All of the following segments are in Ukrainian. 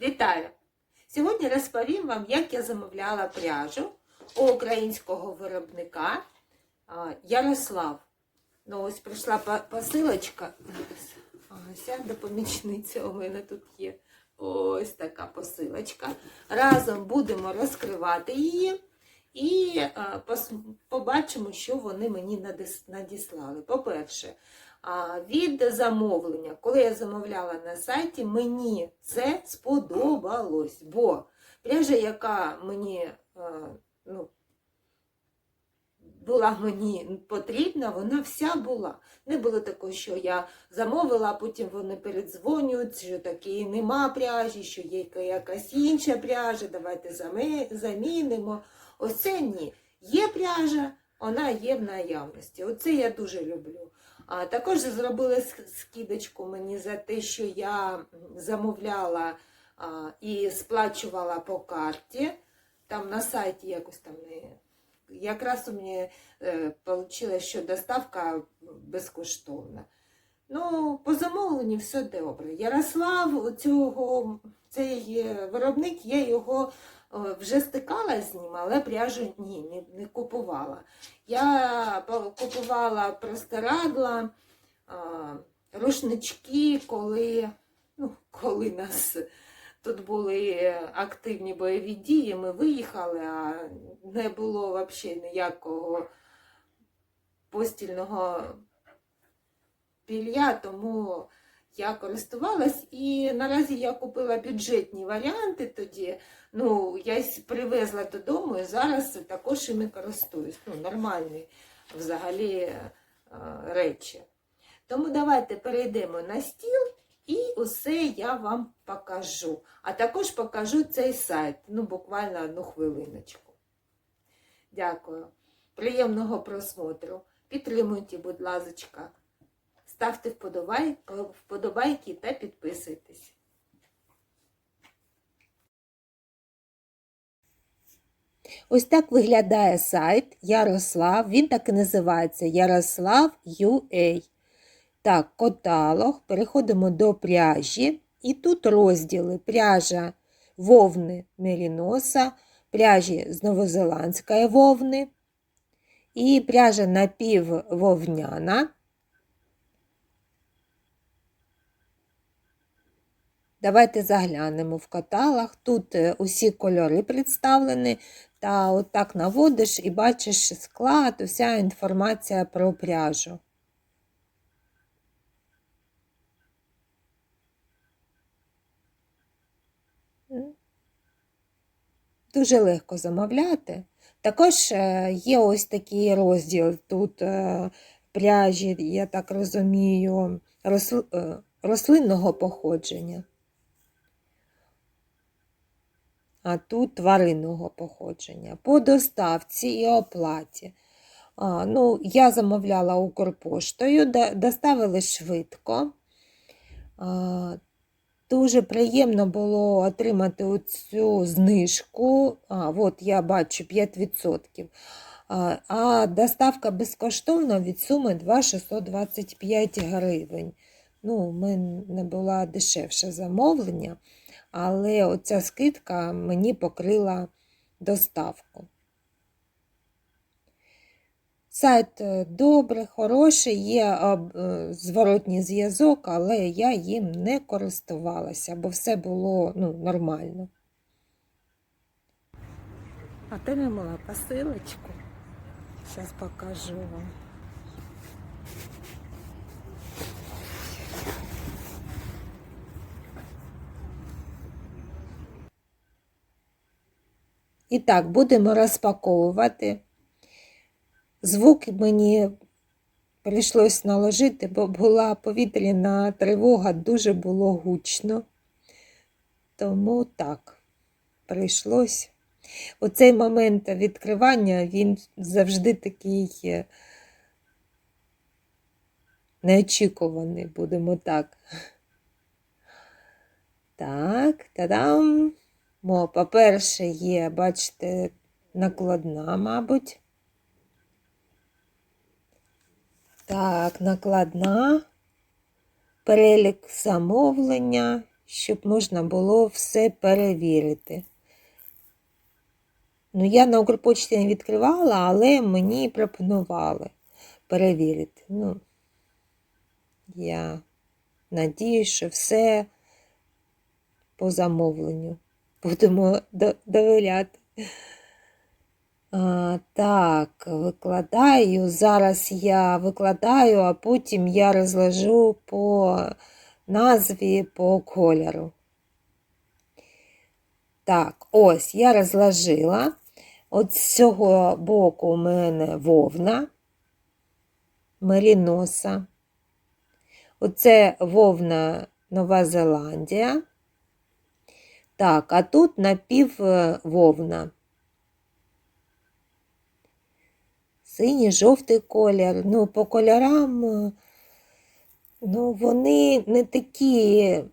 Вітаю! Сьогодні розповім вам, як я замовляла пряжу у українського виробника Ярослав. Ну, ось прийшла посилочка. Ага, сяде помічниця у мене тут є. Ось така посилочка. Разом будемо розкривати її і побачимо, що вони мені надіслали. По-перше, від замовлення, коли я замовляла на сайті, мені це сподобалось, бо пряжа, яка мені е, ну, була мені потрібна, вона вся була. Не було такого, що я замовила, а потім вони передзвонюють, що такі нема пряжі, що є якась інша пряжа, давайте замінимо. Оце ні. Є пряжа, вона є в наявності. Оце я дуже люблю. А також зробили ск- скидочку мені за те, що я замовляла а, і сплачувала по карті. Там на сайті якось там не. Якраз у мене вийшло, що доставка безкоштовна. Ну, по замовленню все добре. Ярослав, цього, цей виробник, я його вже стикала з ним, але пряжу ні, не, не купувала. Я купувала простирадла, рушнички, коли, ну, коли нас тут були активні бойові дії, ми виїхали, а не було взагалі ніякого постільного пілья, тому я користувалась і наразі я купила бюджетні варіанти тоді. Ну, я привезла додому і зараз також іми користуюсь. Ну, нормальні взагалі е, речі. Тому давайте перейдемо на стіл і усе я вам покажу. А також покажу цей сайт, ну, буквально одну хвилиночку. Дякую. Приємного просмотру. Підтримуйте, будь ласка. Ставте вподобайки та підписуйтесь. Ось так виглядає сайт Ярослав. Він так і називається Ярослав UA. Так, каталог. Переходимо до пряжі. І тут розділи пряжа вовни Меріноса, пряжі з новозеландської вовни і пряжа напіввовняна. Давайте заглянемо в каталог. Тут е, усі кольори представлені. Та отак наводиш і бачиш склад, уся інформація про пряжу. Дуже легко замовляти. Також е, є ось такий розділ тут е, пряжі, я так розумію, рослинного походження. А тут тваринного походження. По доставці і оплаті. А, ну, я замовляла Укрпоштою, доставили швидко. А, дуже приємно було отримати цю знижку. А, от я бачу 5%. А, а доставка безкоштовна від суми 2,625 гривень. Ну, у мене була дешевше замовлення, але оця скидка мені покрила доставку. Сайт е, добрий, хороший, є е, зворотній зв'язок, але я їм не користувалася, бо все було ну, нормально. Отримала посилочку. Зараз покажу вам. І так, будемо розпаковувати. Звук мені прийшлось наложити, бо була повітряна тривога, дуже було гучно. Тому так, прийшлось. Оцей момент відкривання, він завжди такий е, неочікуваний, будемо так. Так, та-дам! Мо, по-перше, є, бачите, накладна, мабуть. Так, накладна, перелік замовлення щоб можна було все перевірити. Ну, я на Укрпочті не відкривала, але мені пропонували перевірити. Ну, я надію, що все по замовленню. Будемо довіряти. А, так, викладаю. Зараз я викладаю, а потім я розложу по назві, по кольору. Так, ось я розложила. От з цього боку у мене вовна, меріноса. Оце вовна Нова Зеландія. Так, а тут напіввовна. Синій, жовтий колір. Ну, по кольорам, е, ну, вони не такі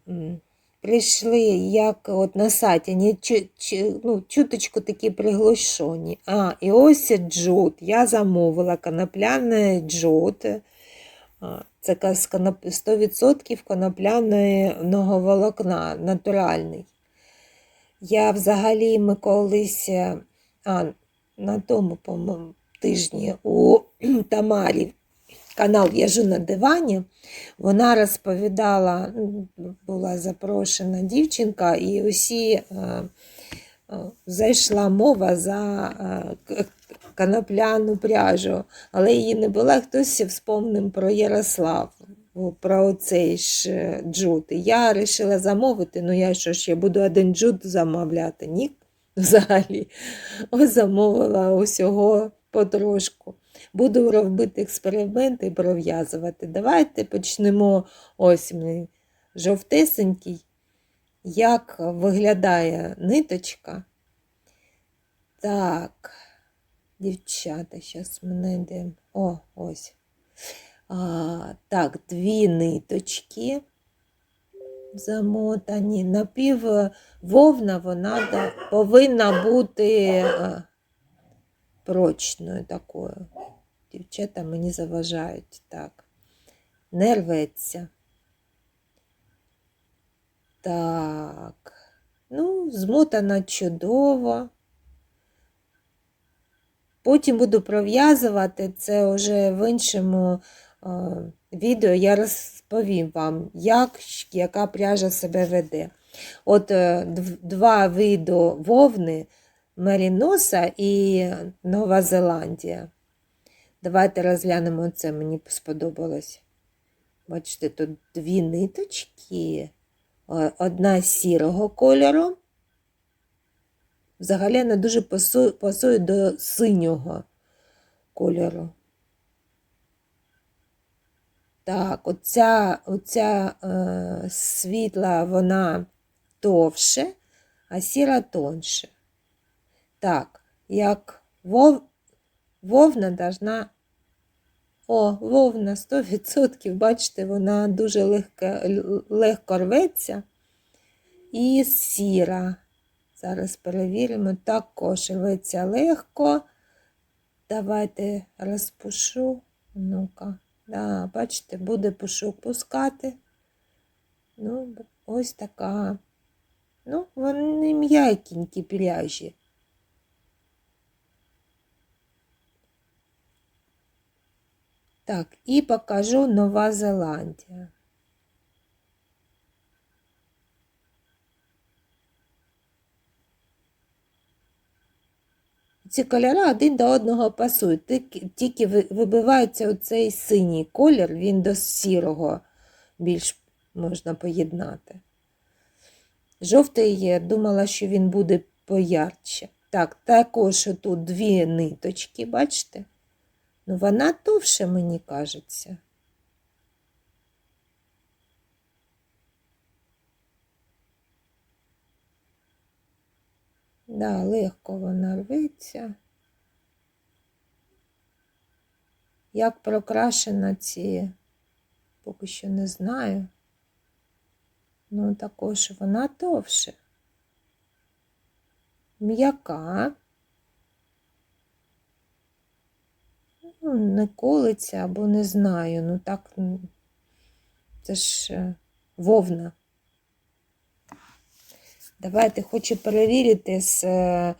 прийшли, як от на сайті, ні, чу, чу, ну, чуточку такі приглушені. А, і ось джут. Я замовила конопляний джут. Це ка- з коноп- 100% конопляного волокна, натуральний. Я взагалі ми колись е, а, на тому, по-моєму, тижні у Тамарі канал В'яжу на дивані. Вона розповідала, була запрошена дівчинка, і усі е, е, зайшла мова за е, к- конопляну пряжу, але її не було. Хтось вспомнив про Ярослав. Про цей ж е, джут. Я вирішила замовити. Ну я що ж, я буду один джут замовляти? Ні, взагалі. Замовила усього потрошку. Буду робити експерименти і пров'язувати. Давайте почнемо ось ми жовтесенький, як виглядає ниточка. Так, дівчата, зараз ми знайдемо. О, ось. Так, дві ниточки замотані. Напів вовна вона повинна бути прочною такою. Дівчата мені заважають так. Не рветься. Так. Ну, змотана чудово. Потім буду пров'язувати це вже в іншому відео. Я розповім вам, як яка пряжа себе веде. От е, два види вовни Меріноса і Нова Зеландія. Давайте розглянемо це, мені сподобалось. Бачите, тут дві ниточки, одна сірого кольору. Взагалі вона дуже пасує до синього кольору. Так, оця, оця е, світла, вона товше, а сіра тонше. Так, як вов, вовна должна. О, вовна 100%, бачите, вона дуже легко, легко рветься. І сіра. Зараз перевіримо. Також рветься легко. Давайте розпушу. Ну-ка. Да, бачите, буде пушок пускати. Ну, ось така. Ну, вони м'якенькі пряжі. Так, і покажу Нова Зеландія. Ці кольори один до одного пасують, тільки- вибивається оцей синій колір, він до сірого більш можна поєднати. Жовтий є, думала, що він буде поярче. Так, також тут дві ниточки, бачите? Ну, вона товше, мені кажеться. Да, легко вона рветься. Як прокрашена ці, поки що не знаю. Ну, також вона товше. М'яка. Ну, не колиться або не знаю. Ну так, це ж е, вовна. Давайте хочу перевірити з е,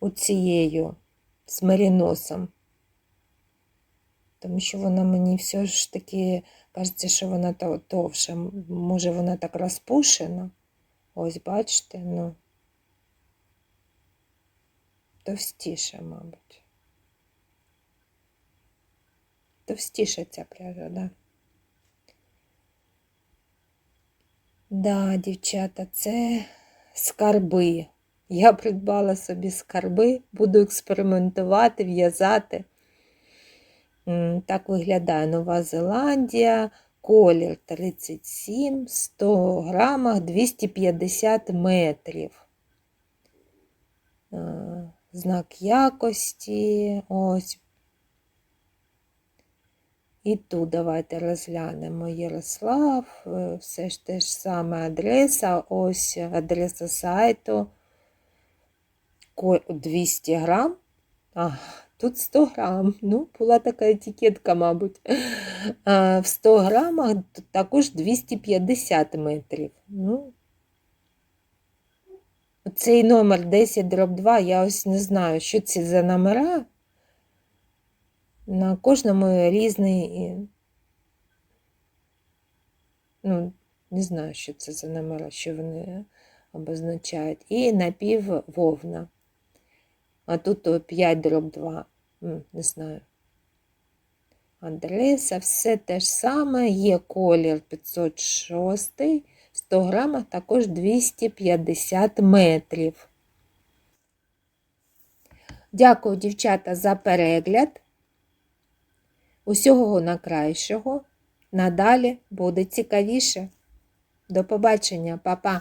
оцією, з меріносом. Тому що вона мені все ж таки кажеться, що вона товша. Може, вона так розпушена. Ось, бачите, ну. Товстіша, мабуть. Товстіша ця пряжа, да. Да, дівчата, це скарби. Я придбала собі скарби, буду експериментувати, в'язати. Так виглядає Нова Зеландія, колір 37, 100 грамах, 250 метрів. Знак якості. Ось. І тут давайте розглянемо Ярослав, е, все ж те ж саме адреса, ось адреса сайту. 200 грам. А, тут 100 грам. Ну, була така етикетка, мабуть. А, в 100 грамах також 250 метрів. Ну, цей номер 10 дроб 2, я ось не знаю, що це за номера. На кожному різний. Ну, не знаю, що це за номера, що вони обозначають. І напіввовна. А тут 5 дроб 2. Не знаю. Адреса, все те ж саме. Є колір 506, 100 грамах також 250 метрів. Дякую, дівчата, за перегляд. Усього найкращого. Надалі буде цікавіше. До побачення, па-па!